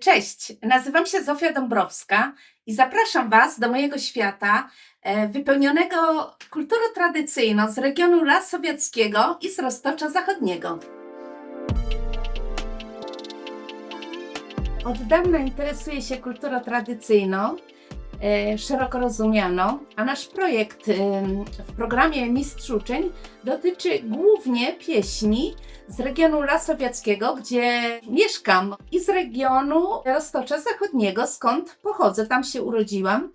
Cześć, nazywam się Zofia Dąbrowska i zapraszam Was do mojego świata e, wypełnionego kulturą tradycyjną z regionu Lasowieckiego i z Roztocza Zachodniego. Od dawna interesuję się kulturą tradycyjną, szeroko rozumianą, a nasz projekt w programie Mistrz Uczeń dotyczy głównie pieśni z regionu Lasowiackiego, gdzie mieszkam i z regionu Roztocza Zachodniego, skąd pochodzę, tam się urodziłam.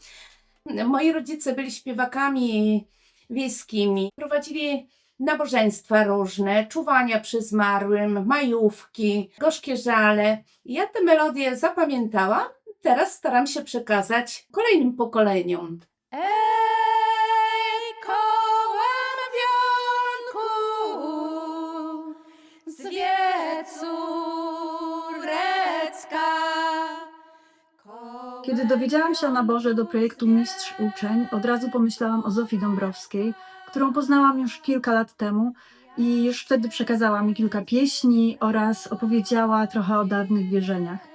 Moi rodzice byli śpiewakami wiejskimi, prowadzili nabożeństwa różne, czuwania przy zmarłym, majówki, gorzkie żale. Ja te melodie zapamiętałam, teraz staram się przekazać kolejnym pokoleniom. Ej, kołem wionku, zwie córecka. Kiedy dowiedziałam się o naborze do projektu Mistrz Uczeń, od razu pomyślałam o Zofii Dąbrowskiej, którą poznałam już kilka lat temu i już wtedy przekazała mi kilka pieśni oraz opowiedziała trochę o dawnych wierzeniach.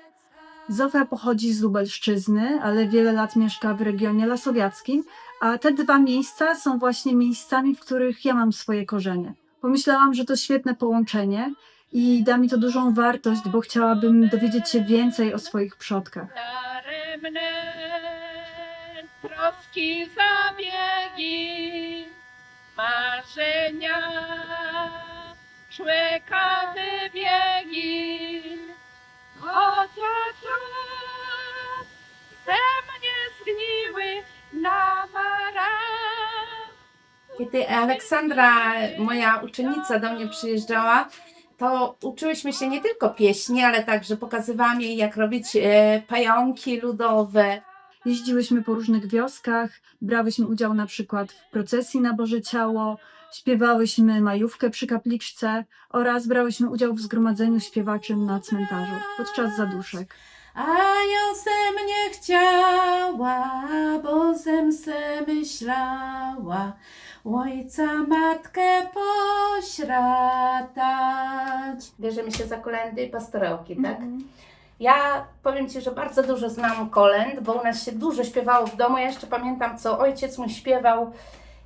Zofia pochodzi z Lubelszczyzny, ale wiele lat mieszka w regionie lasowiackim, a te dwa miejsca są właśnie miejscami, w których ja mam swoje korzenie. Pomyślałam, że to świetne połączenie i da mi to dużą wartość, bo chciałabym dowiedzieć się więcej o swoich przodkach. Daremne troski, zabiegi, marzenia, człeka wybiegi. Kiedy Aleksandra, moja uczennica, do mnie przyjeżdżała, to uczyłyśmy się nie tylko pieśni, ale także pokazywałam jej, jak robić e, pająki ludowe. Jeździłyśmy po różnych wioskach, brałyśmy udział na przykład w procesji na Boże Ciało, śpiewałyśmy majówkę przy kapliczce oraz brałyśmy udział w zgromadzeniu śpiewaczym na cmentarzu podczas zaduszek. A ja ze mnie chciała, bo zem se myślała, ojca matkę pośratać. Bierzemy się za kolendy i pastorałki, tak? Ja powiem Ci, że bardzo dużo znam kolęd, bo u nas się dużo śpiewało w domu. Ja jeszcze pamiętam, co ojciec mój śpiewał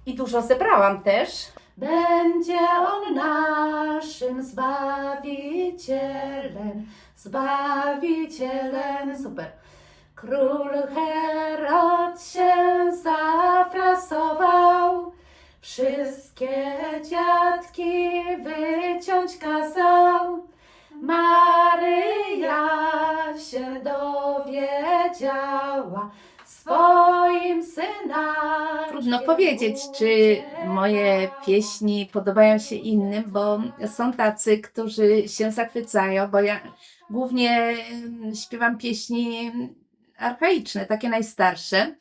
i dużo zebrałam też. Będzie on naszym zbawicielem, zbawicielem. Super. Król Herod się zafrasował, wszystkie dziadki wyciąć kazał. Maryja się dowiedziała swoim synom. Trudno powiedzieć, czy moje pieśni podobają się innym, bo są tacy, którzy się zachwycają, bo ja głównie śpiewam pieśni archaiczne, takie najstarsze.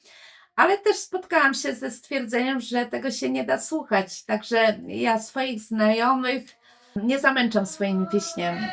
Ale też spotkałam się ze stwierdzeniem, że tego się nie da słuchać. Także ja swoich znajomych nie zamęczam swoimi pieśniami.